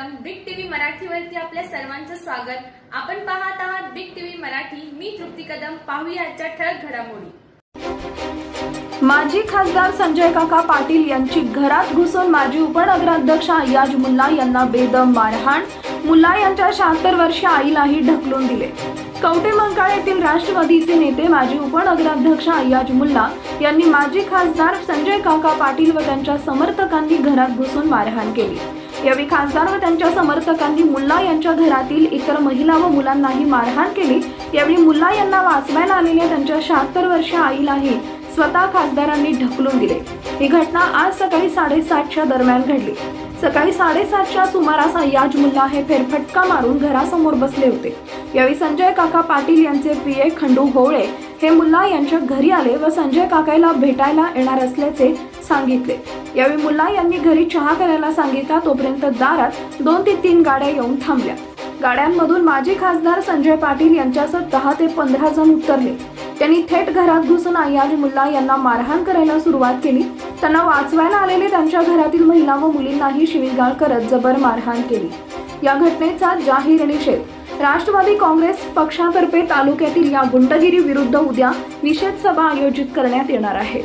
Big TV मराठीवरती आपल्या सर्वांचं स्वागत. आपण पाहत आहात बिग टीव्ही मराठी. मी तृप्ती कदम. पाहूया आजच्या ठळक घडामोडी. माजी खासदार संजय काका पाटील यांची घरात घुसून माजी उपनगराध्यक्ष अय्याज मुल्ला यांना बेदम मारहाण. मुल्ला यांच्या शहात्तर वर्षीय आईलाही ढकलून दिले. कवटे मंकाळ येथील राष्ट्रवादीचे नेते माजी उपनगराध्यक्ष अय्याज मुल्ला यांनी माजी खासदार संजय काका पाटील व त्यांच्या समर्थकांनी घरात घुसून मारहाण केली. यावेळी खासदार व त्यांच्या समर्थकांनी मुल्ला यांच्या घरातील इतर महिला व मुलांनाही मारहाण केली. यावेळी मुल्ला यांना वाचवायला आलेल्या त्यांच्या शहात्तर वर्षीय आईलाही स्वतः खासदारांनी ढकलून दिले. ही घटना आज सकाळी साडेसातच्या दरम्यान घडली. सकाळी साडेसातच्या सुमारास अय्याज मुल्ला हे फेरफटका मारून घरासमोर बसले होते. यावेळी संजय काका पाटील यांचे प्रिय खंडू होवळे हे मुल्ला यांच्या घरी आले व संजय काकाला भेटायला येणार असल्याचे सांगितले. यावेळी मुल्ला यांनी घरी चहा करायला सांगितला तोपर्यंत दारात दोन ते तीन गाड्या येऊन थांबल्या. गाड्यांमधून माजी खासदार संजय पाटील यांच्यासह दहा ते पंधरा जण उतरले. त्यांनी थेट घरात घुसून अय्याज मुल्ला यांना मारहाण करायला सुरुवात केली. त्यांना वाचवायला आलेले त्यांच्या घरातील महिला व मुलींनाही शिवीगाळ करत जबर मारहाण केली. या घटनेचा जाहीर निषेध. राष्ट्रवादी काँग्रेस पक्षातर्फे तालुक्यातील या गुंडगिरी विरुद्ध उद्या निषेध सभा आयोजित करण्यात येणार आहे.